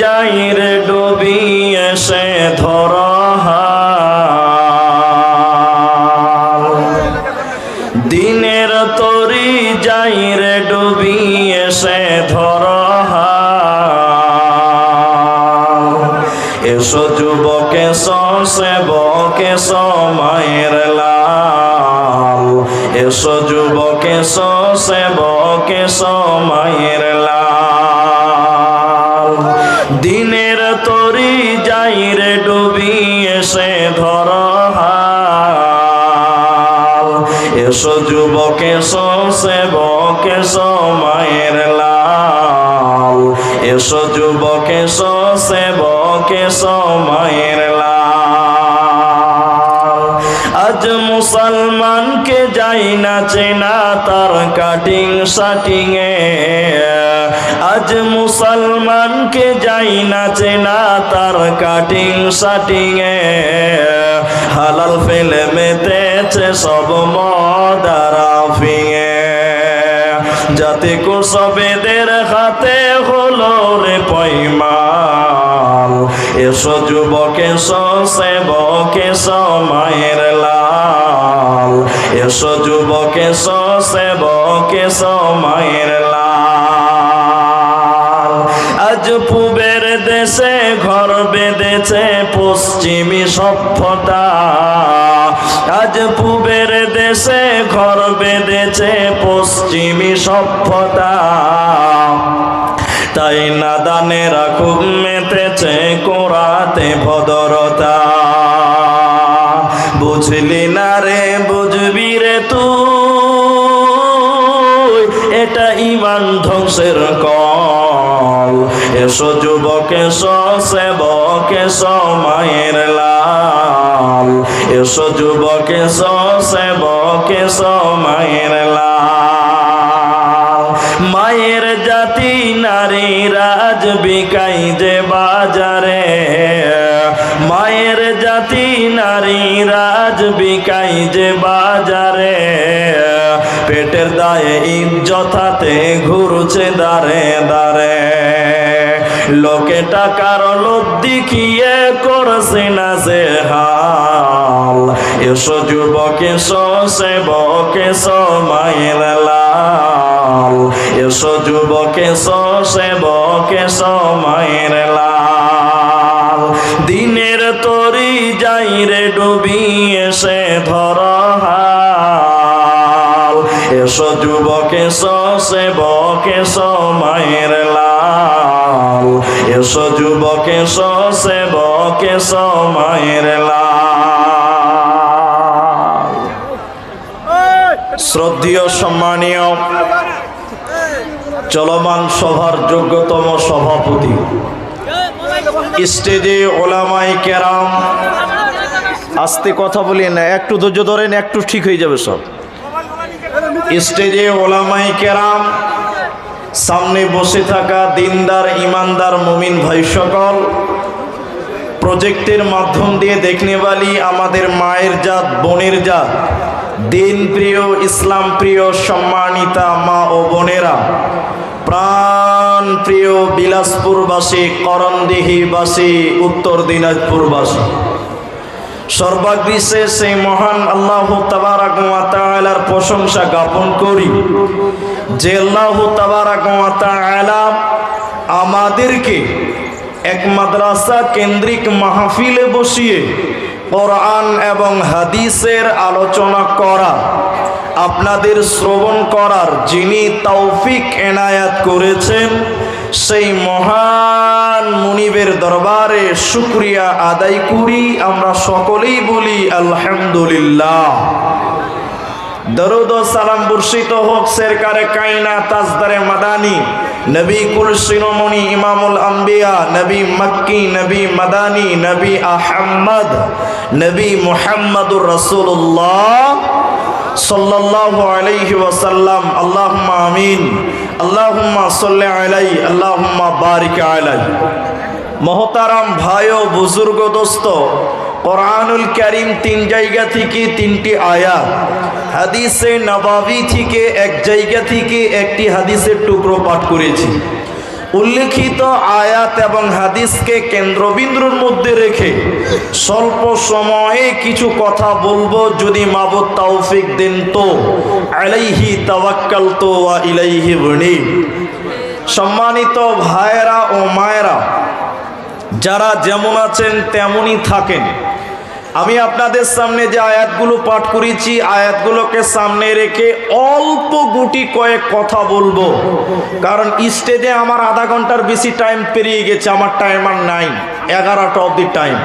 যাইর ডুবি এসে ধর দিনের তরি যাইর ডুবি এসে ধর এসো যুবকে সেবকে সময়ের লাল। এসো যুবকে সেবকে যাইরে ডুবি এসে ধর এসো যুবকে সেবকে সময়ের লাল। এসো যুবকে সেবকে সময়ের লাল। আজ মুসলমানকে যাই না চেনা, তার কাটিং শাটিং এ আজ মুসলমানকে যাই না চেনা তার কাটিং শাটিং এ। হালাল ফেলে মেতেছে সব মদারা ফিঙে যাতে কুসবেদের হাতে হলো রে পয়মাল। এসো যুবকে সেবকে সময়ের লাল। এসো যুবকে সেবকে সময়ের লাল পশ্চিমী সভ্যতা। আজ পূবের দেশে ঘর বেঁধেছে পশ্চিমী সভ্যতা। তাই নাদানেরা খুব মেতেছে কোরাতে ভদরতা। বুঝলি না রে, বুঝবি রে তুই, এটা ইমান ধ্বংসের কল। এসো যুবকে সেবকে সময়ের লাল। এসো যুবকে সেবকে সময়ের লাল। মায়ের জাতি নারী রাজ বিকাই যে বাজারে। মায়ের জাতি নারী রাজ বিকাই যে বাজারে। পেটের দায়ে ইজ্জতাতে ঘুরছে দারে দারে। লোকে টাকার লোভ দেখিয়ে করছে না যে হাল। এসো যুবকে সেবকে সময়ের লাল। এসো যুবকে সেবকে সময়ের লাল। দিনের তরি যাই রে ডুবি এসে ধর এসো যুবকে সেবকে লাল এসো যুবকে সেবকে সময়ের লাল। শ্রদ্ধীয়, সম্মানীয়, চলমান সভার যোগ্যতম সভাপতি, স্টেজে ওলামাই কেরাম, আস্তে কথা বলি না, একটু ধৈর্য ধরেন, একটু ঠিক হয়ে যাবে সব। স্টেজে ওলামাই কেরাম সামনে বসে থাকা দিনদার, ইমানদার, মুমিন ভাই সকল প্রজেক্টের মাধ্যম দিয়ে দেখনে বালি আমাদের মায়ের জাত, বোনের জাত দিন প্রিয় ইসলাম প্রিয় সম্মানিতা মা ও বোনেরা প্রাণ প্রিয় বিলাসপুরবাসী, করণদিহিবাসী, উত্তর দিনাজপুরবাসী। সর্বাগ্রিসে সেই মহান আল্লাহ তাআলার প্রশংসা জ্ঞাপন করি। যে আল্লাহ আমাদেরকে এক মাদ্রাসা কেন্দ্রিক মাহফিলে বসিয়ে কোরআন এবং হাদিসের আলোচনা করা, আপনাদের শ্রবণ করার যিনি তৌফিক এনায়াত করেছেন, সেই মহান মুনিবের দরবারে শুক্রিয়া আদায় করি। আমরা সকলেই বলি আলহামদুলিল্লাহ। দরুদ ও সালাম বর্ষিত হোক সেরকারে কাইনা তাজদারে মাদানি, নবী কুল শিরোমণি ইমামুল আম্বিয়া, নবী মক্কি, নবী মাদানি, নবী আহম্মদ নবী মুহাম্মদুর রাসূলুল্লাহ সাল্লাল্লাহু আলাইহি ওয়াসাল্লাম। আল্লাহুম্মা আমিন। আল্লাহুম্মা সাল্লি আলাই আল্লাহুম্মা বারিক আলাই মহতারাম ভাই ও বুজুর্গ দোস্ত কোরআনুল করিম তিন জায়গা থেকে তিনটি আয়াত হাদিসে নবাবি থেকে এক জায়গা থেকে একটি হাদিসের টুকরো পাঠ করেছি। উল্লেখিত আয়াত এবং হাদিসকে কেন্দ্রবিন্দুর মধ্যে রেখে স্বল্প সময়ে কিছু কথা বলব যদি মাবুদ তৌফিক দেন তো। আলাইহি তাওয়াক্কাল তো ইলাইহি বুনি সম্মানিত ভাইয়েরা ও মায়েরা, যারা যেমন আছেন তেমনই থাকেন। আমি আপনাদের সামনে যে আয়াতগুলো পাঠ করেছি, আয়াতগুলোকে সামনে রেখে অল্প গুটি কয়েক কথা বলব। কারণ স্টেজে আমার আধা ঘণ্টার বেশি টাইম পেরিয়ে গেছে, আমার টাইম আর নাই। এগারোটা অবধি টাইম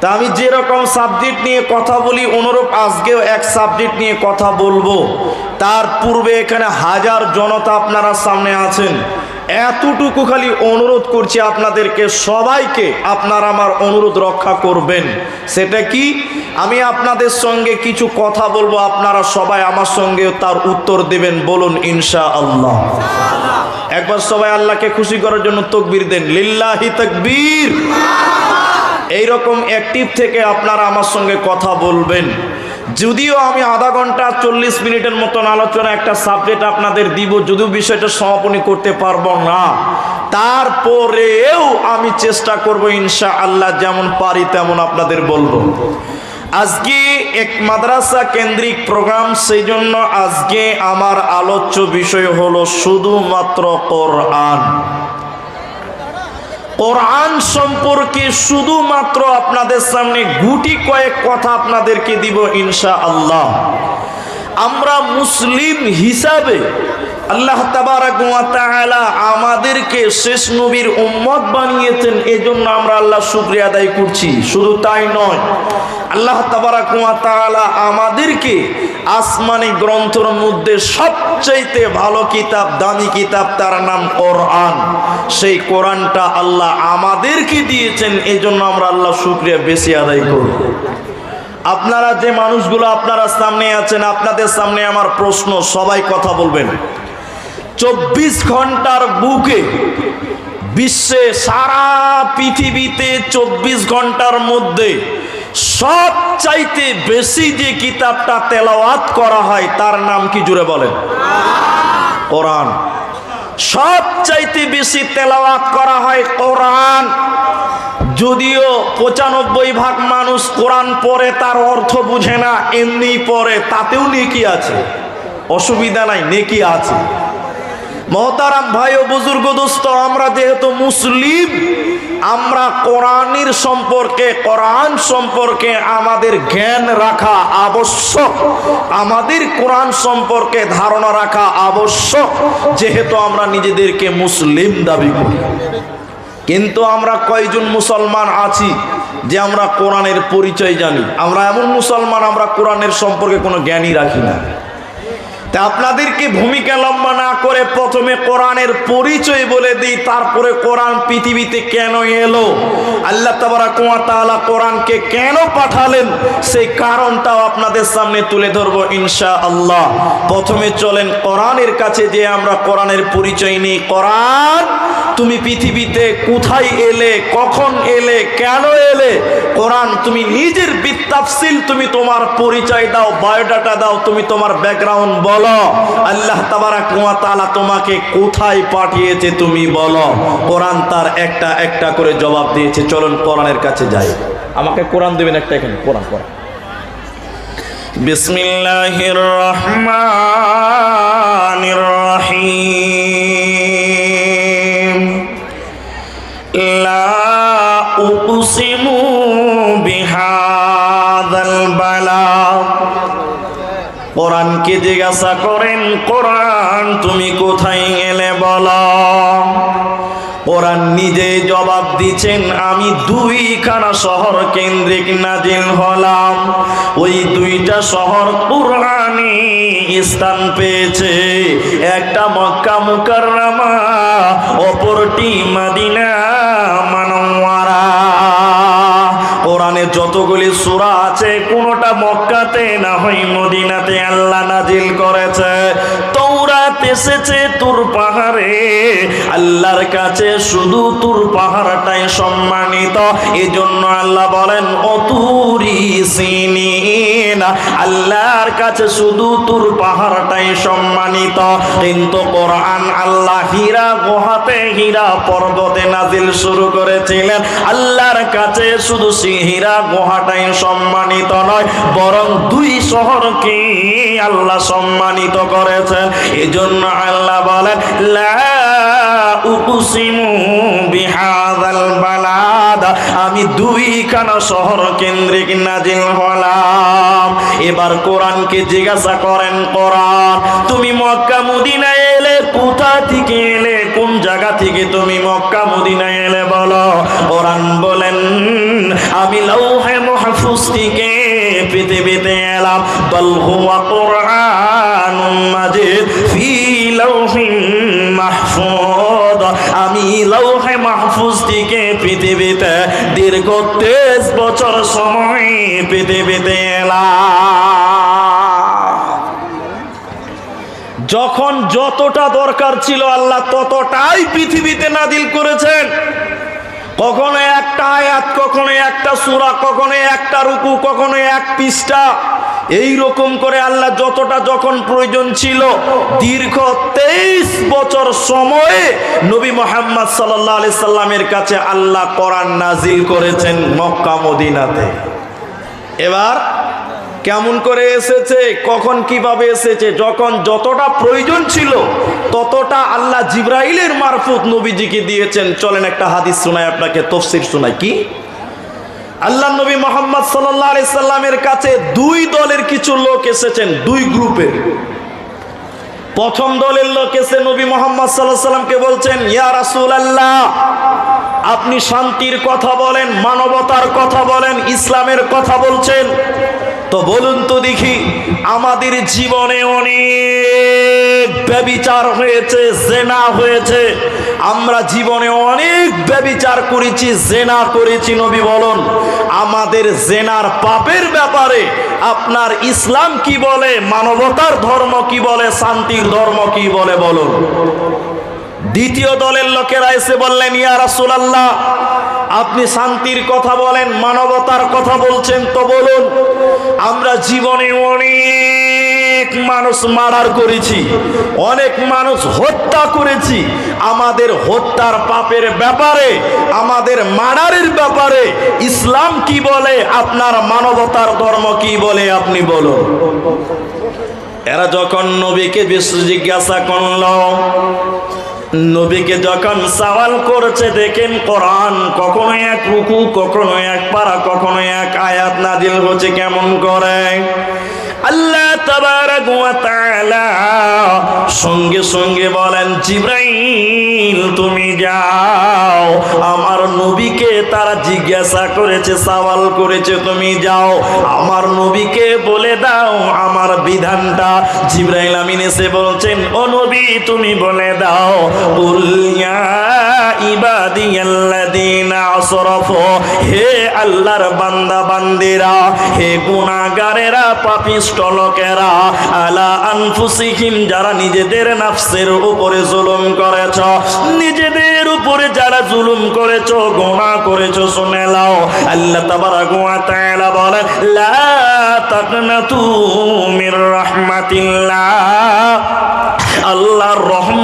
তা আমি যেরকম সাবজেক্ট নিয়ে কথা বলি, অনুরূপ আজকেও এক সাবজেক্ট নিয়ে কথা বলব। তার পূর্বে এখানে হাজার জনতা আপনারা সামনে আছেন। এতটুকু খালি অনুরোধ করছি আপনাদেরকে, সবাইকে আপনারা আমার অনুরোধ রক্ষা করবেন। সেটা কি? আমি আপনাদের সঙ্গে কিছু কথা বলব, আপনারা সবাই আমার সঙ্গে তার উত্তর দেবেন, বলুন ইনশা আল্লাহ একবার সবাই আল্লাহকে খুশি করার জন্য তকবির দেন, লিল্লাহি তকবীর। এইরকম অ্যাক্টিভ থেকে আপনারা আমার সঙ্গে কথা বলবেন। যদিও আমি আধা ঘণ্টা চল্লিশ মিনিটের মতন আলোচনা একটা সাবজেক্ট আপনাদের দিব, যদিও বিষয়টা সমাপনী করতে পারব না। তারপরেও আমি চেষ্টা করব ইনশা আল্লাহ যেমন পারি তেমন আপনাদের বলব। আজকে এক মাদ্রাসা কেন্দ্রিক প্রোগ্রাম সেই জন্য আজকে আমার আলোচ্য বিষয় হলো শুধুমাত্র কোরআন। কোরআন সম্পর্কে শুধুমাত্র আপনাদের সামনে গুটি কয়েক কথা আপনাদেরকে দিব ইনশা আল্লাহ আমরা মুসলিম হিসাবে আল্লাহ তাআলা আমাদেরকে শেষ নবীর উম্মত বানিয়েছেন। এজন্য আমরা আল্লাহ শুকরিয়া আদায় করছি। শুধু তাই নয়, আল্লাহ তাবারাক ওয়া তাআলা আমাদেরকে আসমানি গ্রন্থর মধ্যে সবচাইতে ভালো কিতাব, দামি কিতাব তার নাম কোরআন। সেই কোরআনটা আল্লাহ আমাদেরকে দিয়েছেন। এজন্য আমরা আল্লাহ শুকরিয়া বেশি আদায় করব। আপনারা যে মানুষগুলো আপনারা সামনে আছেন, আপনাদের সামনে আমার প্রশ্ন, সবাই কথা বলবেন। চব্বিশ ঘণ্টার বুকে বিশ্বে সারা পৃথিবীতে চব্বিশ ঘণ্টার মধ্যে সব চাইতে বেশি যে কিতাবটা তেলাওয়াত করা হয়, তার নাম কি জুড়ে বলেন? কোরআন। সব চাইতে বেশি তেলাওয়াত করা হয় কোরআন। যদিও পঁচানব্বই ভাগ মানুষ কোরআন পড়ে, তার অর্থ বুঝে না, এমনি পড়ে, তাতেও নেকি আছে। অসুবিধা নাই, নেকি আছে। মহতারাম ভাই ও বুজুর্গ দোস্ত, আমরা যেহেতু মুসলিম, আমরা কোরআনের সম্পর্কে, কোরআন সম্পর্কে আমাদের জ্ঞান রাখা আবশ্যক। আমাদের কোরআন সম্পর্কে ধারণা রাখা আবশ্যক, যেহেতু আমরা নিজেদেরকে মুসলিম দাবি করি। কিন্তু আমরা কয়জন মুসলমান আছি যে আমরা কোরআনের পরিচয় জানি? আমরা এমন মুসলমান, আমরা কোরআনের সম্পর্কে কোনো জ্ঞানই রাখি না। তা আপনাদেরকে ভূমিকা লম্বা না করে প্রথমে কোরআনের পরিচয় বলে দিই, তারপরে কোরআন পৃথিবীতে কেন এলো? আল্লাহ তাবারা কুয়া তালা কোরআনকে কেন পাঠালেন? সেই কারণটাও আপনাদের সামনে তুলে ধরবো ইনশা আল্লাহ প্রথমে চলেন কোরআনের কাছে যে আমরা কোরআনের পরিচয় নিই। কোরআন তুমি পৃথিবীতে কোথায় এলে, কখন এলে, কেন এলে? কোরআন, তুমি নিজের বিত্তাফসিল তুমি তোমার পরিচয় দাও, বায়োডাটা দাও, তুমি তোমার ব্যাকগ্রাউন্ড বলো। আল্লাহ তাবারাক ওয়া তাআলা তোমাকে কোথায় পাঠিয়েছে তুমি বলো। কোরআন তার একটা একটা করে জবাব দিয়েছে। চলুন কোরআনের কাছে যাই। আমাকে কোরআন দেবেন একটা এখানে। কোরআন কোরআন। বিসমিল্লাহির রহমানির জিজ্ঞাসা করেন, কোরআন তুমি কোথায় গেলে বলো? কোরআন নিজে জবাব দিচ্ছেন, আমি দুইখানা শহর কেন্দ্রিক নাজিল হলাম। ওই দুইটা শহর কোরআনে স্থান পেয়েছে। একটা মক্কা মুকাররমা, অপরটি মাদিনা মানওয়ারা কোরআনে যতগুলি সূরা আছে, কোনটা মক্কাতে না হয় মদিনাতে। এসেছে তোর পাহাড়ে। আল্লাহর কাছে শুধু তোর পাহাড়টাই সম্মানিত। এজন্য আল্লাহ বলেন অতুরি সিনিনা। আল্লাহর কাছে শুধু তোর পাহাড়টাই সম্মানিত। কিন্তু কোরআন আল্লাহ হীরা গুহাতে হীরা পর্বতে নাজিল শুরু করেছিলেন। আল্লাহর কাছে শুধু সেই হীরা গুহাটাই সম্মানিত নয়, বরং দুই শহরকে আল্লাহ সম্মানিত করেছেন। এজন্য আল্লাহ বলেন উকসিমু বালাদ। আমি দুইখানা শহর কেন্দ্রিক নাজিল হলাম। এবার কোরআনকে জিজ্ঞাসা করেন, কোরআন, তুমি মক্কা, মদিনায় এলে কোথা থেকে এলে? বল হুয়া কোরআন মাজিদ, ফি লাউহিন মাহফুজ। আমি লৌহে মাহফুজ থেকে পৃথিবীতে দীর্ঘ তেইশ বছর সময় পৃথিবীতে এলাম। যখন যতটা দরকার ছিল আল্লাহ ততটাই পৃথিবীতে নাদিল করেছেন। কখনো একটা আয়াত, কখনো একটা সূরা, কখনো একটা রুকু, কখনো এক পৃষ্ঠা। এই রকম করে আল্লাহ যতটা যখন প্রয়োজন ছিল দীর্ঘ তেইশ বছর সময়ে নবী মোহাম্মদ সাল্লাহ আলি সাল্লামের কাছে আল্লাহ কোরআন নাজিল করেছেন মক্কা মদিনাতে। এবার কেমন করে এসেছে, কখন কীভাবে এসেছে, যখন যতটা প্রয়োজন ছিল ততটা আল্লাহ জিব্রাইলের মারফত নবীজিকে দিয়েছেন। চলেন একটা হাদিস শোনায় আপনাকে তফসির শোনায় কি? আল্লাহ নবী মোহাম্মদ সাল্লামের কাছে দুই দলের কিছু লোক এসেছেন, দুই গ্রুপের। প্রথম দলের লোক এসে নবী মোহাম্মদ সাল্লামকে বলছেন, ইয়া রাসূল আল্লাহ আপনি শান্তির কথা বলেন, মানবতার কথা বলেন, ইসলামের কথা বলছেন। তো বলুন তো দেখি, আমাদের জীবনে অনেক ব্যবিচার হয়েছে, জেনা হয়েছে। আমরা জীবনে অনেক ব্যবিচার করেছি, জেনা করেছি, নবী বলুন। আমাদের জেনার পাপের ব্যাপারে আপনার ইসলাম কি বলে, মানবতার ধর্ম কি বলে, শান্তির ধর্ম কি বলে বলুন। দ্বিতীয় দলের লোকেরা এসে বললেন, ইয়া রাসূলুল্লাহ, আপনি শান্তির কথা বলেন, মানবতার কথা বলছেন, তো বলুন, আমরা জীবনে অনেক মানুষ মারার করেছি, অনেক মানুষ হত্যা করেছি। আমাদের হত্যার পাপের ব্যাপারে, আমাদের মারারের ব্যাপারে ইসলাম কি বলে, আপনার মানবতার ধর্ম কি বলে আপনি বলুন। এরা যখন নবীকে বিশ্ব জিজ্ঞাসা করল, নবীকে যখন সওয়াল করছে, দেখেন কোরআন কখনো এক রুকু, কখনো এক পারা, কখনো এক আয়াত নাজিল হচ্ছে কেমন করে? আল্লাহ সঙ্গে সঙ্গে বলেন, জিব্রাইল, তুমি যাও। আমার নবীকে তারা জিজ্ঞাসা করেছে, সওয়াল করেছে, তুমি যাও। আমার নবীকে বলে দাও, আমার বিধানটা। জিব্রাইল আমিন এসে বলছেন, ও নবী, তুমি বলে দাও। কুল ইয়া হে আল্লাহর বান্দা বান্দিরা হে যারা নিজেদের নাফসের উপরে জুলুম করেছ, নিজেদের উপরে যারা জুলুম করেছ, গুনাহ করেছ, শুনে নাও। আল্লাহ তাবারাক ওয়া তাআলা বলেন লা তাকনাতু আল্লাহর রহমত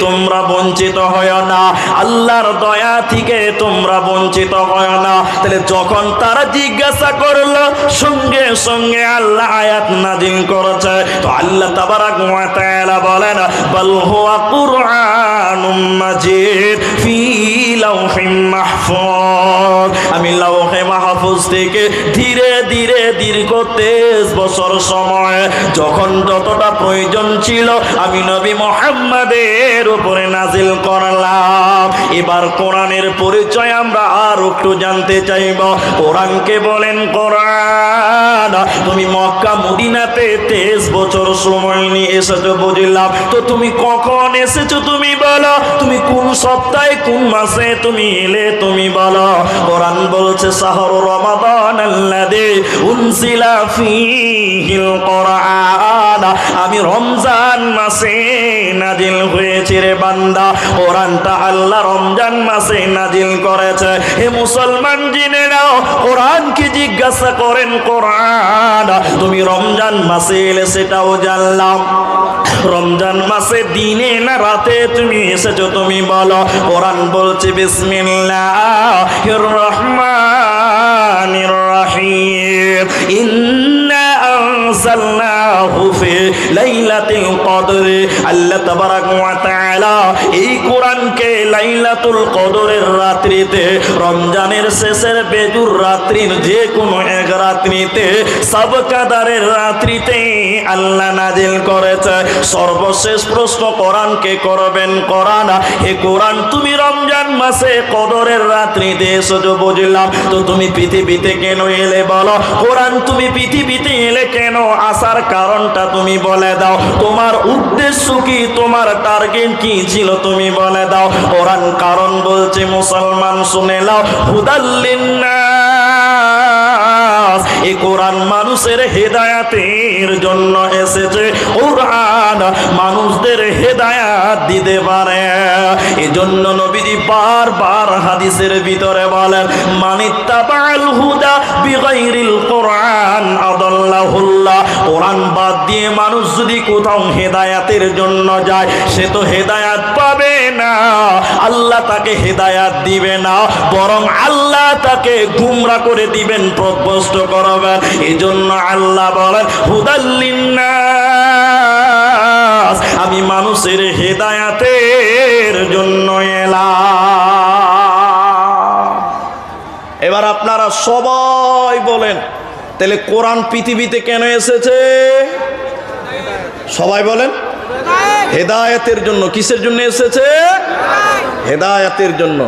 তোমরা বঞ্চিত হয় না। আল্লাহর দয়া থেকে তোমরা বঞ্চিত হয় না। তাহলে যখন তারা জিজ্ঞাসা করল, সঙ্গে সঙ্গে আল্লাহ আয়াত নাজিল করেছে। তো আল্লাহ তাবারাক ওয়া তাআলা বলেন, বল হুয়া কুরআনুম মাজিদ ফি লাউহিম মাহফুজ। আমি লাউহে মাহফুজ থেকে ধীরে দীর্ঘ তেইশ বছর সময়। যখন যতটা প্রয়োজন ছিল, আমি নবী মোহাম্মদের উপরে নাজিল করলাম। এবার কোরআনের পরিচয় আমরা আর একটু জানতে চাইব। কোরআনকে বলেন, কোরআন, তুমি মক্কা, মদিনাতে তেইশ বছর সময় নিয়ে এসেছ, বুঝলাম। তো তুমি কখন এসেছ তুমি বলো? তুমি কোন সপ্তাহে, কোন মাসে তুমি এলে তুমি বলো? কোরআন বলছে সাহর রমাদান আল্লাযী আমি রমজান মাসে নাজিল হয়েছে রে বান্দা। কোরআনটা আল্লাহ রমজান মাসে নাজিল করেছে। হে মুসলমান জেনে নাও কোরআন কি জিজ্ঞাসা করেন কোরআন। তুমি রমজান মাসে এলে সেটাও জানলাম। রমজান মাসে দিনে না রাতে তুমি এসেছ তুমি বলো। কোরআন বলছে বিসমিল্লাহির রহমানির রহিম ইন্না আনজালনাহু ফি লাইলাতিল কদর আল্লাহ তাবারাক ওয়া তাআলা এই কোরআনকে লাইলাতুল কদরের রাত্রিতে, রমজানের শেষের বেজুর রাত্রির যে কোনো এক রাত্রিতে সব কাদারের রাত্রিতে আল্লাহ নাজিল করেছে। সর্বশেষ প্রশ্ন কোরআনকে করবেন কোরআন। হে কোরআন, তুমি রমজান মাসে কদরের রাত্রিতে এসেছ বুঝলাম, তো তুমি পৃথিবীতে কেন এলে বলো? কোরআন তুমি পৃথিবীতে এলে কেন? আসার কারণটা তুমি বলে দাও। তোমার উদ্দেশ্য কি? তোমার টার্গেট কি ছিল তুমি বলে দাও। কোরআন কারণ বলছে, মুসলমান শুনে এই কোরআন মানুষের হেদায়াতের জন্য এসেছে। কোরআন মানুষদের হেদায়াত দিতে পারে। এজন্য বারবার হাদিসের ভিতরে বলেন মানিত্তাবাল হুদা বিগাইরিল কোরআন আদাল্লাহুল্লাহ। কোরআন বাদ দিয়ে মানুষ যদি কোথাও হেদায়াতের জন্য যায়, সে তো হেদায়াত পাবে না। আল্লাহ তাকে হেদায়াত দিবে না, বরং আল্লাহ তাকে গুমরা করে দিবেন প্রভ্যস্ত করবেন। এই জন্য আল্লাহ বলেন হুদাল্লিন্নাস আমি মানুষের হেদায়াতের জন্য আপনারা সবাই বলেন তাহলে কোরআন পৃথিবীতে কেন এসেছে? সবাই বলেন হেদায়াতের জন্য কিসের জন্য এসেছে? হেদায়াতের জন্য।